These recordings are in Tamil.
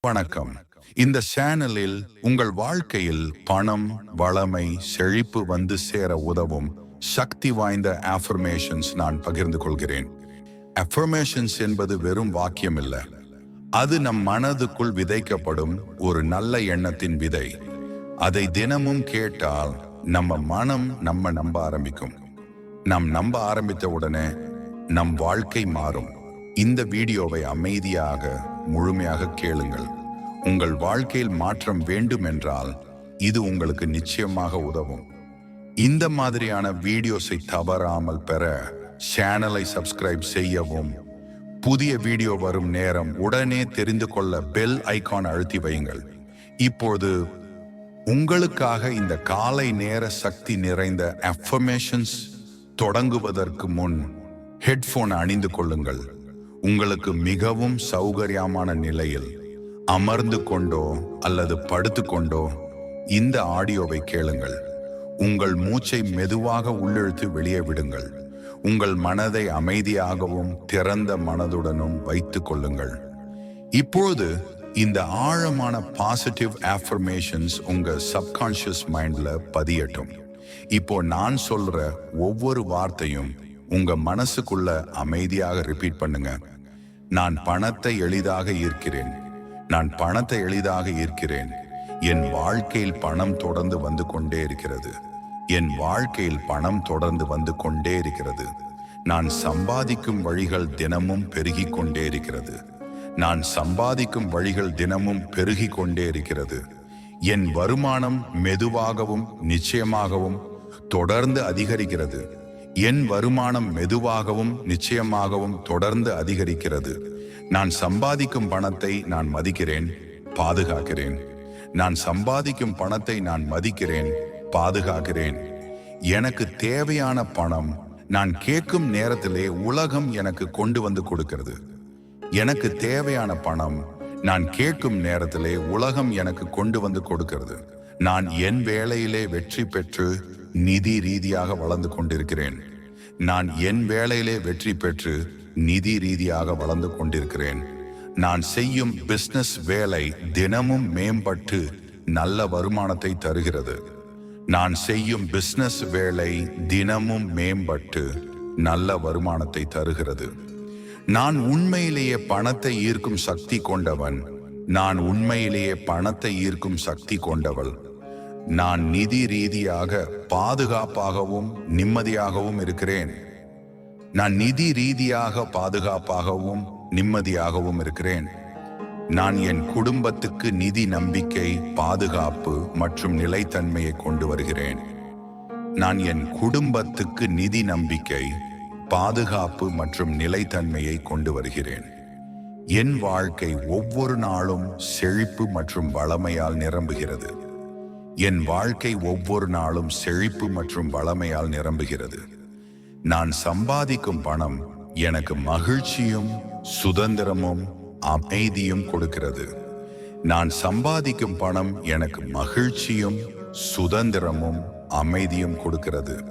வணக்கம். இந்த சேனலில் உங்கள் வாழ்க்கையில் பணம் வளமை செழிப்பு வந்து சேர உதவும் சக்தி வாய்ந்த அஃபர்மேஷன்ஸ் நான் பகிர்ந்து கொள்கிறேன். அஃபர்மேஷன்ஸ் என்பது வெறும் வாக்கியம் இல்ல. அது நம் மனதுக்குள் விதைக்கப்படும் ஒரு நல்ல எண்ணத்தின் விதை. அதை தினமும் கேட்டால் நம்ம மனம் நம்ம நம்ப ஆரம்பிக்கும். நம் நம்ப ஆரம்பித்த உடனே நம் வாழ்க்கை மாறும். இந்த வீடியோவை அமைதியாக முழுமையாக கேளுங்கள். உங்கள் வாழ்க்கையில் மாற்றம் வேண்டும் என்றால் இது உங்களுக்கு நிச்சயமாக உதவும். இந்த மாதிரியான வீடியோஸை தவறாமல் பெற சேனலை சப்ஸ்கிரைப் செய்யவும். புதிய வீடியோ வரும் நேரம் உடனே தெரிந்து கொள்ள பெல் ஐகான் அழுத்தி வையுங்கள். இப்போது உங்களுக்காக இந்த காலை நேர சக்தி நிறைந்த அஃபர்மேஷன்ஸ் தொடங்குவதற்கு முன் ஹெட்ஃபோன் அணிந்து கொள்ளுங்கள். உங்களுக்கு மிகவும் சௌகரியமான நிலையில் அமர்ந்து கொண்டோ அல்லது படுத்து கொண்டோ இந்த ஆடியோவை கேளுங்கள். உங்கள் மூச்சை மெதுவாக உள்ளிழுத்து வெளியே விடுங்கள். உங்கள் மனதை அமைதியாகவும் திறந்த மனதுடனும் வைத்துக் கொள்ளுங்கள். இப்பொழுது இந்த ஆழமான பாசிட்டிவ் ஆஃபர்மேஷன்ஸ் உங்க சப்கான்ஷியஸ் மைண்ட்ல பதியட்டும். இப்போ நான் சொல்ற ஒவ்வொரு வார்த்தையும் உங்க மனசுக்குள்ள அமைதியாக ரிப்பீட் பண்ணுங்க. நான் பணத்தை எளிதாக ஈர்க்கிறேன். நான் பணத்தை எளிதாக ஈர்க்கிறேன். என் வாழ்க்கையில் பணம் தொடர்ந்து வந்து கொண்டே இருக்கிறது. என் வாழ்க்கையில் பணம் தொடர்ந்து வந்து கொண்டே இருக்கிறது. நான் சம்பாதிக்கும் வழிகள் தினமும் பெருகி கொண்டே இருக்கிறது. நான் சம்பாதிக்கும் வழிகள் தினமும் பெருகி கொண்டே இருக்கிறது. என் வருமானம் மெதுவாகவும் நிச்சயமாகவும் தொடர்ந்து அதிகரிக்கிறது. என் வருமானம் மெதுவாகவும் நிச்சயமாகவும் தொடர்ந்து அதிகரிக்கிறது. நான் சம்பாதிக்கும் பணத்தை நான் மதிக்கிறேன் பாதுகாக்கிறேன். நான் சம்பாதிக்கும் பணத்தை நான் மதிக்கிறேன் பாதுகாக்கிறேன். எனக்கு தேவையான பணம் நான் கேட்கும் நேரத்திலே உலகம் எனக்கு கொண்டு வந்து கொடுக்கிறது. எனக்கு தேவையான பணம் நான் கேட்கும் நேரத்திலே உலகம் எனக்கு கொண்டு வந்து கொடுக்கிறது. நான் என் வேலையிலே வெற்றி பெற்று நிதி ரீதியாக வளர்ந்து கொண்டிருக்கிறேன். நான் என் வேலையிலே வெற்றி பெற்று நிதி ரீதியாக வளர்ந்து கொண்டிருக்கிறேன். நான் செய்யும் பிஸ்னஸ் வேலை தினமும் மேம்பட்டு நல்ல வருமானத்தை தருகிறது. நான் செய்யும் பிஸ்னஸ் வேலை தினமும் மேம்பட்டு நல்ல வருமானத்தை தருகிறது. நான் உண்மையிலேயே பணத்தை ஈர்க்கும் சக்தி கொண்டவன். நான் உண்மையிலேயே பணத்தை ஈர்க்கும் சக்தி கொண்டவள். நான் நிதி ரீதியாக பாதுகாப்பாகவும் நிம்மதியாகவும் இருக்கிறேன். நான் நிதி ரீதியாக பாதுகாப்பாகவும் நிம்மதியாகவும் இருக்கிறேன். நான் என் குடும்பத்துக்கு நிதி நம்பிக்கை பாதுகாப்பு மற்றும் நிலைத்தன்மையை கொண்டு வருகிறேன். நான் என் குடும்பத்துக்கு நிதி நம்பிக்கை பாதுகாப்பு மற்றும் நிலைத்தன்மையை கொண்டு வருகிறேன். என் வாழ்க்கை ஒவ்வொரு நாளும் செழிப்பு மற்றும் வளமையால் நிரம்புகிறது. என் வாழ்க்கை ஒவ்வொரு நாளும் செழிப்பு மற்றும் வளமையால் நிரம்புகிறது. நான் சம்பாதிக்கும் பணம் எனக்கு மகிழ்ச்சியும் சுதந்திரமும் அமைதியும் கொடுக்கிறது. நான் சம்பாதிக்கும் பணம் எனக்கு மகிழ்ச்சியும் சுதந்திரமும் அமைதியும் கொடுக்கிறது.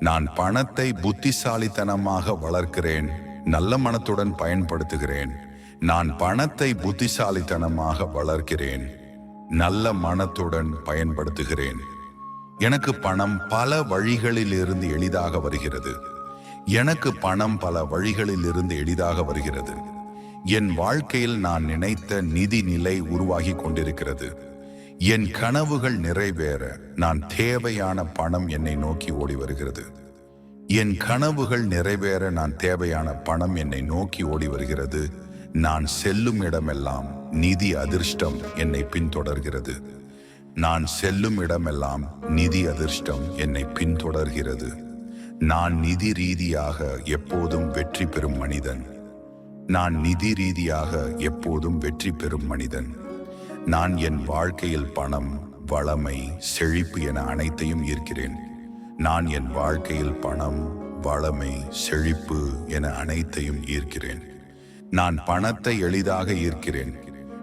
நான் பணத்தை புத்திசாலித்தனமாக வளர்க்கிறேன் நல்ல மனத்துடன் பயன்படுத்துகிறேன். நான் பணத்தை புத்திசாலித்தனமாக வளர்க்கிறேன். நல்ல மனத்துடன் பயன்படுத்துகிறேன். எனக்கு பணம் பல வழிகளில் இருந்து எளிதாக வருகிறது. எனக்கு பணம் பல வழிகளில் இருந்து எளிதாக வருகிறது. என் வாழ்க்கையில் நான் நினைத்த நிதி நிலை உருவாகி கொண்டிருக்கிறது. என் கனவுகள் நிறைவேற நான் தேவையான பணம் என்னை நோக்கி ஓடி வருகிறது. என் கனவுகள் நிறைவேற நான் தேவையான பணம் என்னை நோக்கி ஓடி வருகிறது. நான் செல்லும் இடமெல்லாம் நிதி அதிர்ஷ்டம் என்னை பின்தொடர்கிறது. நான் செல்லும் இடமெல்லாம் நிதி அதிர்ஷ்டம் என்னை பின்தொடர்கிறது. நான் நிதி ரீதியாக எப்போதும் வெற்றி பெறும் மனிதன். நான் நிதி ரீதியாக எப்போதும் வெற்றி பெறும் மனிதன். நான் என் வாழ்க்கையில் பணம் வளமை செழிப்பு என அனைத்தையும் ஈர்க்கிறேன். நான் என் வாழ்க்கையில் பணம் வளமை செழிப்பு என அனைத்தையும் ஈர்க்கிறேன். நான் பணத்தை எளிதாக ஈர்க்கிறேன்.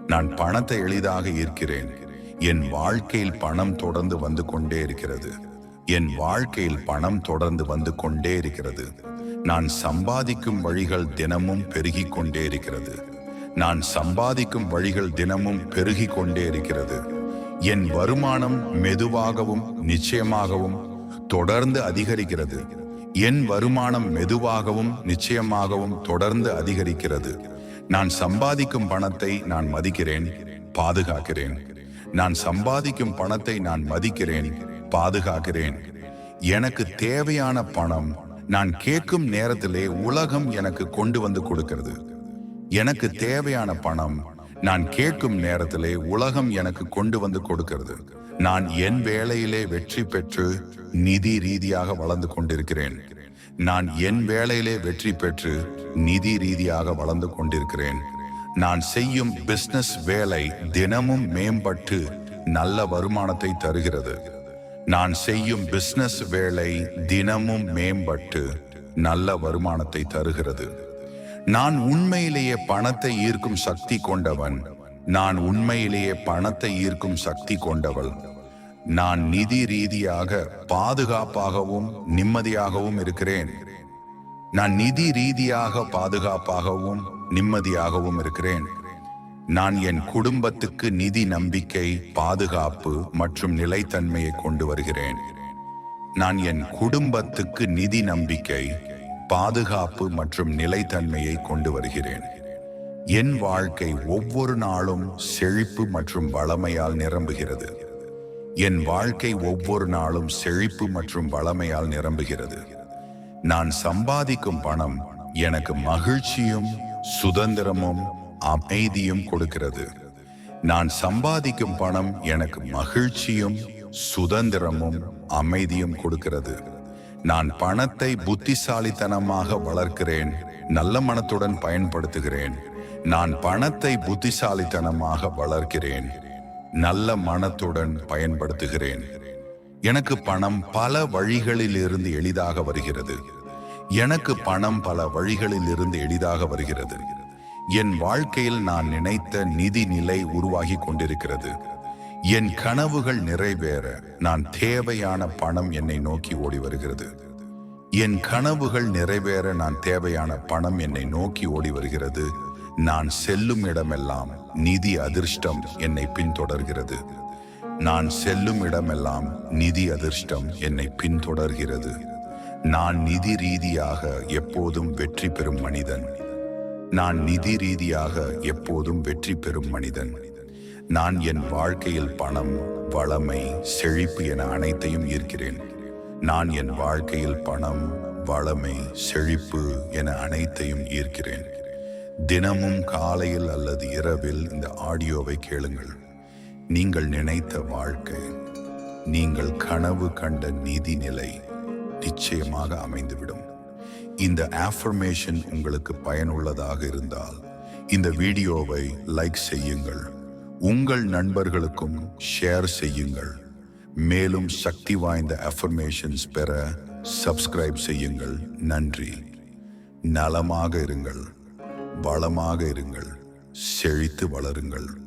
நான் பணத்தை எளிதாக ஈர்க்கிறேன். என் வாழ்க்கையில் பணம் தொடர்ந்து வந்து கொண்டே இருக்கிறது. என் வாழ்க்கையில் பணம் தொடர்ந்து வந்து கொண்டே இருக்கிறது. நான் சம்பாதிக்கும் வழிகள் தினமும் பெருகி கொண்டே இருக்கிறது. நான் சம்பாதிக்கும் வழிகள் தினமும் பெருகி கொண்டே இருக்கிறது. என் வருமானம் மெதுவாகவும் நிச்சயமாகவும் தொடர்ந்து அதிகரிக்கிறது. என் வருமானம் மெதுவாகவும் நிச்சயமாகவும் தொடர்ந்து அதிகரிக்கிறது. நான் சம்பாதிக்கும் பணத்தை நான் மதிக்கிறேன் பாதுகாக்கிறேன். நான் சம்பாதிக்கும் பணத்தை நான் மதிக்கிறேன் பாதுகாக்கிறேன். எனக்கு தேவையான பணம் நான் கேட்கும் நேரத்திலே உலகம் எனக்கு கொண்டு வந்து கொடுக்கிறது. எனக்கு தேவையான பணம் நான் கேட்கும் நேரத்திலே உலகம் எனக்கு கொண்டு வந்து கொடுக்கிறது. நான் என் வேலையிலே வெற்றி பெற்று நிதி ரீதியாக வளர்ந்து கொண்டிருக்கிறேன். நான் என் வேலையிலே வெற்றி பெற்று நிதி ரீதியாக வளர்ந்து கொண்டிருக்கிறேன். நான் செய்யும் பிசினஸ் வேலை தினமும் மேம்பட்டு நல்ல வருமானத்தை தருகிறது. நான் செய்யும் பிசினஸ் வேலை தினமும் மேம்பட்டு நல்ல வருமானத்தை தருகிறது. நான் உண்மையிலேயே பணத்தை ஈர்க்கும் சக்தி கொண்டவன். நான் உண்மையிலேயே பணத்தை ஈர்க்கும் சக்தி கொண்டவள். நான் நிதி ரீதியாக பாதுகாப்பாகவும் நிம்மதியாகவும் இருக்கிறேன். நான் நிதி ரீதியாக பாதுகாப்பாகவும் நிம்மதியாகவும் இருக்கிறேன். நான் என் குடும்பத்துக்கு நிதி நம்பிக்கை பாதுகாப்பு மற்றும் நிலைத்தன்மையை கொண்டு வருகிறேன். நான் என் குடும்பத்துக்கு நிதி நம்பிக்கை பாதுகாப்பு மற்றும் நிலைத்தன்மையை கொண்டு வருகிறேன். என் வாழ்க்கை ஒவ்வொரு நாளும் செழிப்பு மற்றும் வளமையால் நிரம்புகிறது. என் வாழ்க்கை ஒவ்வொரு நாளும் செழிப்பு மற்றும் வளமையால் நிரம்புகிறது. நான் சம்பாதிக்கும் பணம் எனக்கு மகிழ்ச்சியும் சுதந்திரமும் அமைதியும் கொடுக்கிறது. நான் சம்பாதிக்கும் பணம் எனக்கு மகிழ்ச்சியும் சுதந்திரமும் அமைதியும் கொடுக்கிறது. நான் பணத்தை புத்திசாலித்தனமாக வளர்க்கிறேன் நல்ல மனத்துடன் பயன்படுத்துகிறேன். நான் பணத்தை புத்திசாலித்தனமாக வளர்க்கிறேன். நல்ல மனத்துடன் பயன்படுத்துகிறேன். எனக்கு பணம் பல வழிகளில் இருந்து எளிதாக வருகிறது. எனக்கு பணம் பல வழிகளில் இருந்து எளிதாக வருகிறது. என் வாழ்க்கையில் நான் நினைத்த நிதி நிலை உருவாகி கொண்டிருக்கிறது. என் கனவுகள் நிறைவேற நான் தேவையான பணம் என்னை நோக்கி ஓடி வருகிறது. என் கனவுகள் நிறைவேற நான் தேவையான பணம் என்னை நோக்கி ஓடி வருகிறது. நான் செல்லும் இடமெல்லாம் நிதி அதிர்ஷ்டம் என்னை பின்தொடர்கிறது. நான் செல்லும் இடமெல்லாம் நிதி அதிர்ஷ்டம் என்னை பின்தொடர்கிறது. நான் நிதி ரீதியாக எப்போதும் வெற்றி பெறும் மனிதன். நான் நிதி ரீதியாக எப்போதும் வெற்றி பெறும் மனிதன். நான் என் வாழ்க்கையில் பணம் வளமை செழிப்பு என அனைத்தையும் ஈர்க்கிறேன். நான் என் வாழ்க்கையில் பணம் வளமை செழிப்பு என அனைத்தையும் ஈர்க்கிறேன். தினமும் காலையில் அல்லது இரவில் இந்த ஆடியோவை கேளுங்கள். நீங்கள் நினைத்த வாழ்க்கை நீங்கள் கனவு கண்ட நீதி நிலை நிச்சயமாக அமைந்துவிடும். இந்த ஆஃபர்மேஷன் உங்களுக்கு பயனுள்ளதாக இருந்தால் இந்த வீடியோவை லைக் செய்யுங்கள். உங்கள் நண்பர்களுக்கும் ஷேர் செய்யுங்கள். மேலும் சக்தி வாய்ந்த அஃபர்மேஷன்ஸ் பெற சப்ஸ்கிரைப் செய்யுங்கள். நன்றி. நலமாக இருங்கள். வளமாக இருங்கள் செழித்து வளருங்கள்.